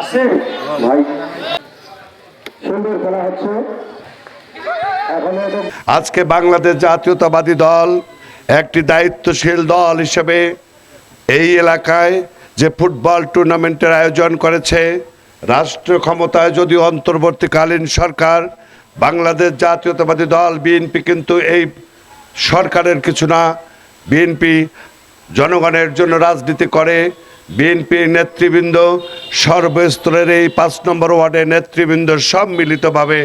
আসে ভাই, সুন্দর খেলা হচ্ছে। আজকে বাংলাদেশ জাতীয়তাবাদী দল একটি দায়িত্বশীল দল হিসেবে এই এলাকায় যে ফুটবল টুর্নামেন্টের আয়োজন করেছে, রাষ্ট্র ক্ষমতায় যদিও অন্তর্বর্তীকালীন সরকার, বাংলাদেশ জাতীয়তাবাদী দল, বিএনপি কিন্তু এই সরকারের কিছু না। বিএনপি জনগণের জন্য রাজনীতি করে বিএনপির নেতৃবৃন্দ সর্বস্তরের এই পাঁচ নম্বর ওয়ার্ডের নেতৃবৃন্দ সম্মিলিতভাবে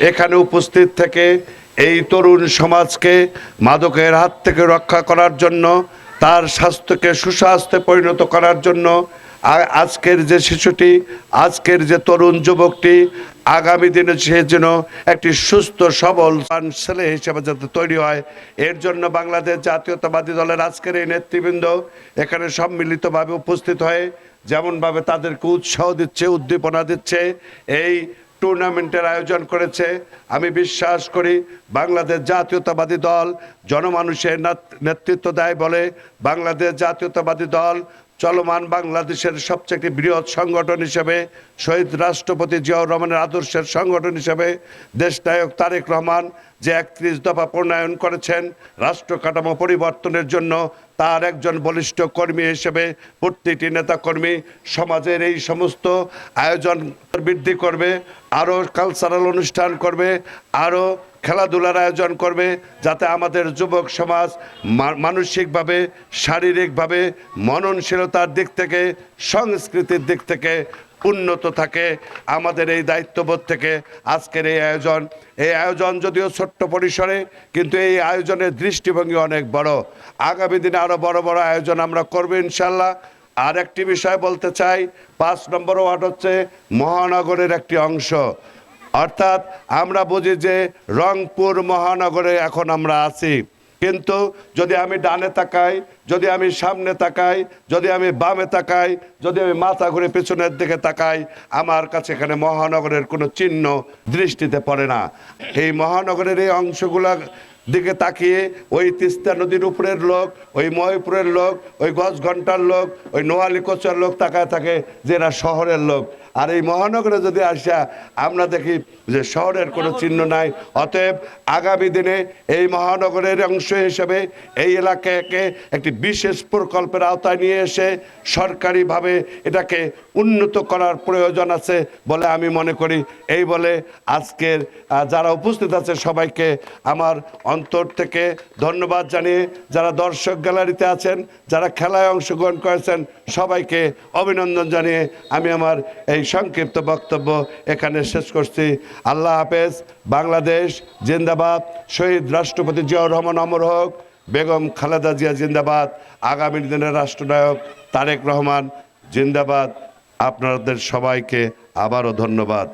এখানে উপস্থিত থেকে এই তরুণ সমাজকে মাদকের হাত থেকে রক্ষা করার জন্য, তার স্বাস্থ্যকে সুস্বাস্থ্যে পরিণত করার জন্য আজকের যে শিশুটি, আজকের যে তরুণ যুবকটি, আগামী দিনে সে যেন একটি সুস্থ, সবল ছেলে হিসেবে যাতে তৈরি হয়। এর জন্য বাংলাদেশ জাতীয়তাবাদী দলের আজকের এই নেতৃবৃন্দ এখানে সম্মিলিতভাবে উপস্থিত হয়ে যেমনভাবে তাদেরকে উৎসাহ দিচ্ছে, উদ্দীপনা দিচ্ছে, এই টুর্নামেন্টের আয়োজন করেছে। আমি বিশ্বাস করি বাংলাদেশ জাতীয়তাবাদী দল জনমানুষের নেতৃত্ব দেয় বলে বাংলাদেশ জাতীয়তাবাদী দল চলমান বাংলাদেশের সবচেয়ে বৃহৎ সংগঠন হিসেবে শহীদ রাষ্ট্রপতি জিয়াউর রহমানের আদর্শের সংগঠন হিসেবে দেশনায়ক তারেক রহমান যে একত্রিশ দফা প্রণয়ন করেছেন রাষ্ট্র কাঠামো পরিবর্তনের জন্য তার একজন বলিষ্ঠ কর্মী হিসেবে প্রতিটি নেতাকর্মী সমাজের এই সমস্ত আয়োজন বৃদ্ধি করবে, আরও কালচারাল অনুষ্ঠান করবে, আরও খেলাধুলার আয়োজন করবে, যাতে আমাদের যুবক সমাজ মানসিকভাবে, শারীরিকভাবে, মননশীলতার দিক থেকে, সংস্কৃতির দিক থেকে উন্নত থাকে। আমাদের এই দায়িত্ববোধ থেকে আজকের এই আয়োজন। এই আয়োজন যদিও ছোট্ট পরিসরে, কিন্তু এই আয়োজনের দৃষ্টিভঙ্গি অনেক বড়। আগামী দিনে আরও বড় বড় আয়োজন আমরা করব ইনশাল্লাহ আর একটি বিষয় বলতে চাই, পাঁচ নম্বর ওয়ার্ড হচ্ছে মহানগরের একটি অংশ। অর্থাৎ আমরা বুঝি যে রংপুর মহানগরে এখন আমরা আছি। কিন্তু যদি আমি ডানে তাকাই যদি আমি সামনে তাকাই, যদি আমি বামে তাকাই, যদি আমি মাথা ঘুরে পেছনের দিকে তাকাই, আমার কাছে এখানে মহানগরের কোনো চিহ্ন দৃষ্টিতে পড়ে না। এই মহানগরের এই অংশগুলা দিকে তাকিয়ে ওই তিস্তা নদীর উপরের লোক, ওই মহিপুরের লোক, ওই গজ ঘণ্টার লোক, ওই নোয়ালি কোচার লোক তাকায় থাকে যে এরা শহরের লোক। আর এই মহানগরে যদি আসা, আমরা দেখি যে শহরের কোনো চিহ্ন নাই। অতএব আগামী দিনে এই মহানগরের অংশ হিসেবে এই এলাকাকে একটি বিশেষ প্রকল্পের আওতায় নিয়ে এসে সরকারিভাবে এটাকে উন্নত করার প্রয়োজন আছে বলে আমি মনে করি। এই বলে আজকের যারা উপস্থিত আছে সবাইকে আমার অন্তর থেকে ধন্যবাদ জানিয়ে, যারা দর্শক গ্যালারিতে আছেন, যারা খেলায় অংশগ্রহণ করেছেন, সবাইকে অভিনন্দন জানিয়ে আমি আমার এই সংক্ষিপ্ত বক্তব্য এখানে শেষ করছি। আল্লাহ হাফেজ, বাংলাদেশ জিন্দাবাদ, শহীদ রাষ্ট্রপতি জিয়াউর রহমান অমর হোক। বেগম খালেদা জিয়া জিন্দাবাদ, আগামী দিনের রাষ্ট্রনায়ক তারেক রহমান জিন্দাবাদ আপনাদের সবাইকে আবারও ধন্যবাদ